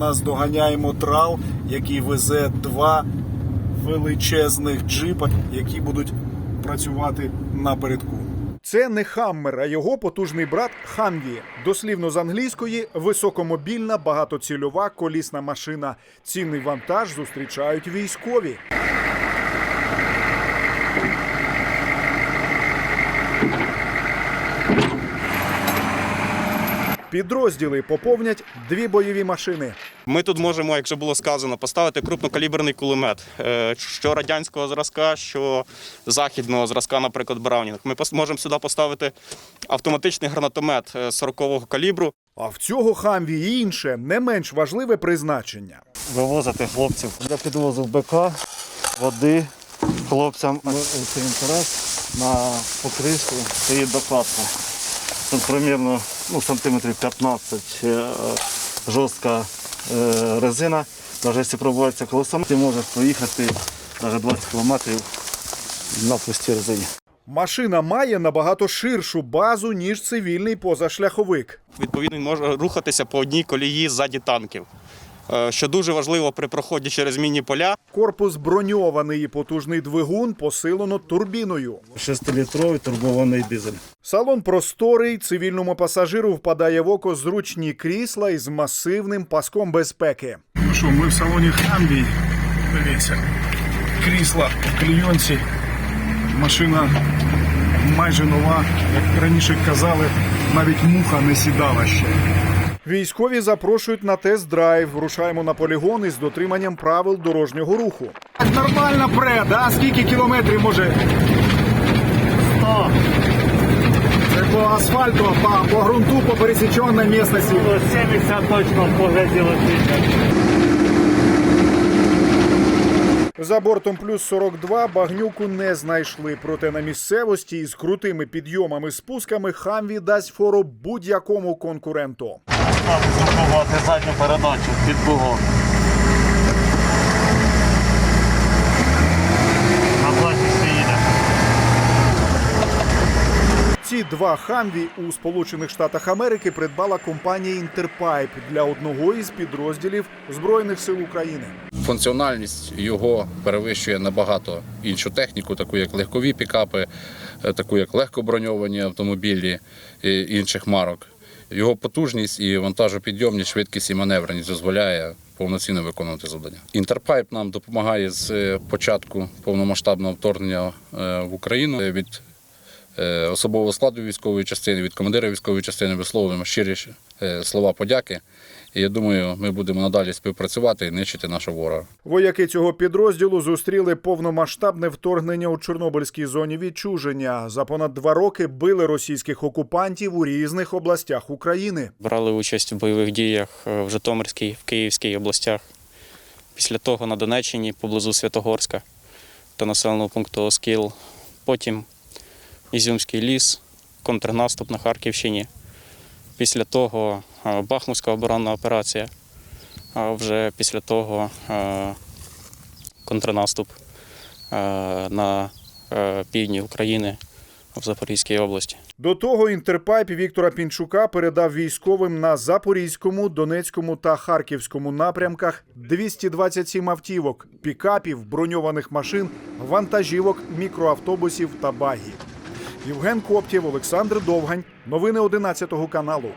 наздоганяємо трал, який везе два величезних джипа, які будуть працювати напередку. Це не Хаммер, а його потужний брат Хамві. Дослівно з англійської високомобільна багатоцільова колісна машина. Цінний вантаж зустрічають військові. Підрозділи поповнять дві бойові машини. Ми тут можемо, як вже було сказано, поставити крупнокаліберний кулемет, е, що радянського зразка, що західного зразка, наприклад, Браунінг. Ми можемо сюди поставити автоматичний гранатомет е, 40-го калібру. А в цього Хамві і інше не менш важливе призначення. вивозити хлопців для підвозу БК, води хлопцям. Цей інтерес на покришку стоїть докладка. Тут примірно ну, сантиметрів 15 е, жорстка е, резина. Навіть якщо пробувається колесом, ти можеш проїхати навіть 20 км на пустій резині. Машина має набагато ширшу базу, ніж цивільний позашляховик. Відповідно, він може рухатися по одній колії ззаді танків. Е, Що дуже важливо при проході через мінні поля. Корпус броньований і потужний двигун посилено турбіною. 6-літровий турбований дизель. Салон просторий, цивільному пасажиру впадає в око зручні крісла із масивним паском безпеки. Ну що, ми в салоні Хамві. Дивіться, крісла в клійонці, машина майже нова. Як раніше казали, навіть муха не сідала ще. Військові запрошують на тест-драйв. Рушаємо на полігон із дотриманням правил дорожнього руху. Нормально пре, да? Скільки кілометрів може? 100, Це по асфальту, по, по ґрунту, по пересіченій місцевості. 70 точно в погляді летить. За бортом плюс 42 багнюку не знайшли. Проте на місцевості із крутими підйомами спусками Хамві дасть фору будь-якому конкуренту. Треба задню передачу під бугом. Два Хамві у Сполучених Штатах Америки придбала компанія Інтерпайп для одного із підрозділів Збройних сил України. Функціональність його перевищує набагато іншу техніку, таку як легкові пікапи, е, таку як легкоброньовані автомобілі е, інших марок. Його потужність і вантажопідйомність, швидкість і маневреність дозволяє повноцінно виконувати завдання. Інтерпайп нам допомагає з е, початку повномасштабного вторгнення е, в Україну від особового складу військової частини, від командира військової частини висловлюємо щирі е, слова подяки. І я думаю, ми будемо надалі співпрацювати і нищити нашого ворога. Вояки цього підрозділу зустріли повномасштабне вторгнення у Чорнобильській зоні відчуження. За понад два роки били російських окупантів у різних областях України. Брали участь в бойових діях е, в Житомирській, в Київській областях. Після того на Донеччині поблизу Святогорська та населеного пункту Оскіл. Потім Ізюмський ліс, контрнаступ на Харківщині. Після того Бахмутська оборонна операція. А вже після того контрнаступ на е, півдні України в Запорізькій області. До того інтерпайп Віктора Пінчука передав військовим на Запорізькому, Донецькому та Харківському напрямках 227 автівок, пікапів, броньованих машин, вантажівок, мікроавтобусів та багі. Євген Коптєв, Олександр Довгань. Новини 11 каналу.